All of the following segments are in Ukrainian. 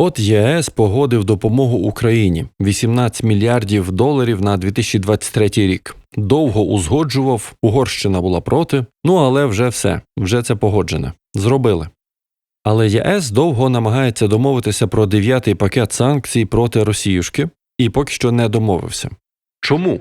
От ЄС погодив допомогу Україні 18 мільярдів доларів на 2023 рік. Довго узгоджував, Угорщина була проти. Ну але вже все, вже це погоджене. Зробили. Але ЄС довго намагається домовитися про дев'ятий пакет санкцій проти Росіюшки і поки що не домовився. Чому?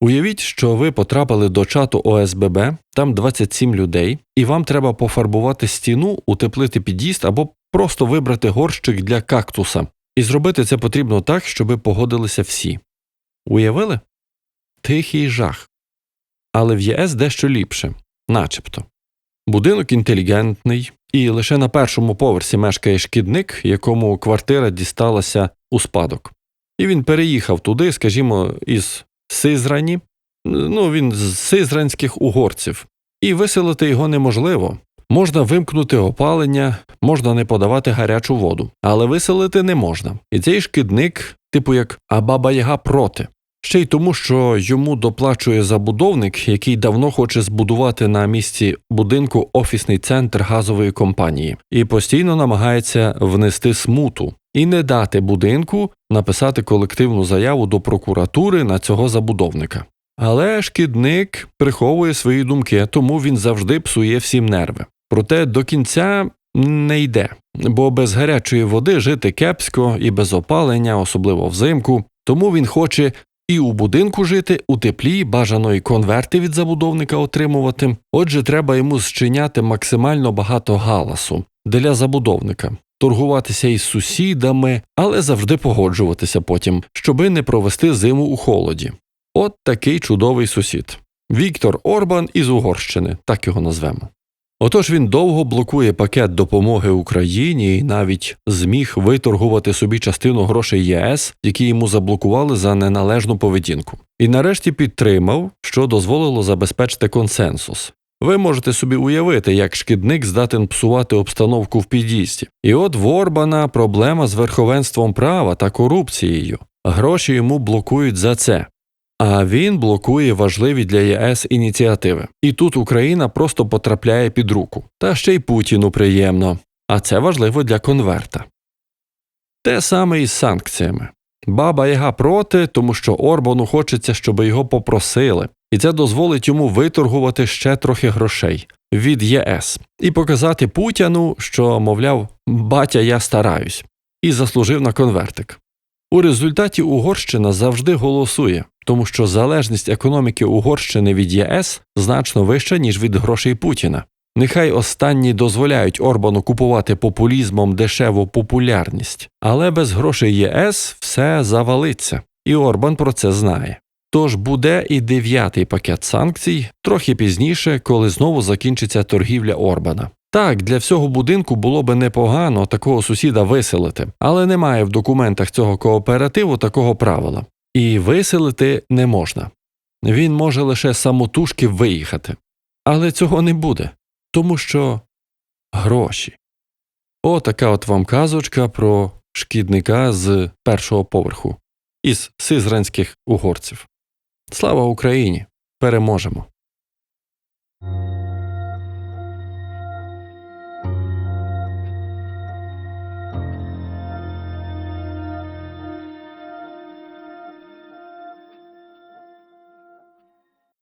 Уявіть, що ви потрапили до чату ОСББ, там 27 людей, і вам треба пофарбувати стіну, утеплити під'їзд або просто вибрати горщик для кактуса. І зробити це потрібно так, щоби погодилися всі. Уявили? Тихий жах. Але в ЄС дещо ліпше, начебто. Будинок інтелігентний, і лише на першому поверсі мешкає шкідник, якому квартира дісталася у спадок. І він переїхав туди, скажімо, із Сизрані, ну він з сизранських угорців, і виселити його неможливо. Можна вимкнути опалення, можна не подавати гарячу воду, але виселити не можна. І цей шкідник, типу як а баба Яга проти. Ще й тому, що йому доплачує забудовник, який давно хоче збудувати на місці будинку офісний центр газової компанії, і постійно намагається внести смуту і не дати будинку написати колективну заяву до прокуратури на цього забудовника. Але шкідник приховує свої думки, тому він завжди псує всім нерви. Проте до кінця не йде, бо без гарячої води жити кепсько і без опалення, особливо взимку. Тому він хоче і у будинку жити, у теплі, бажано й конверти від забудовника отримувати. Отже, треба йому зчиняти максимально багато галасу для забудовника, торгуватися із сусідами, але завжди погоджуватися потім, щоби не провести зиму у холоді. От такий чудовий сусід. Віктор Орбан із Угорщини, так його назвемо. Отож він довго блокує пакет допомоги Україні і навіть зміг виторгувати собі частину грошей ЄС, які йому заблокували за неналежну поведінку, і нарешті підтримав, що дозволило забезпечити консенсус. Ви можете собі уявити, як шкідник здатен псувати обстановку в під'їзді. І от в Орбана проблема з верховенством права та корупцією. Гроші йому блокують за це. А він блокує важливі для ЄС ініціативи. І тут Україна просто потрапляє під руку. Та ще й Путіну приємно. А це важливо для конверта. Те саме із санкціями. Баба Яга проти, тому що Орбану хочеться, щоб його попросили, і це дозволить йому виторгувати ще трохи грошей від ЄС і показати Путіну, що, мовляв, батя, я стараюсь, і заслужив на конвертик. У результаті Угорщина завжди голосує, тому що залежність економіки Угорщини від ЄС значно вища, ніж від грошей Путіна. Нехай останні дозволяють Орбану купувати популізмом дешеву популярність, але без грошей ЄС все завалиться, і Орбан про це знає. Тож буде і дев'ятий пакет санкцій трохи пізніше, коли знову закінчиться торгівля Орбана. Так, для всього будинку було би непогано такого сусіда виселити, але немає в документах цього кооперативу такого правила. І виселити не можна. Він може лише самотужки виїхати. Але цього не буде, тому що гроші. Отака от вам казочка про шкідника з першого поверху із сизранських угорців. Слава Україні! Переможемо!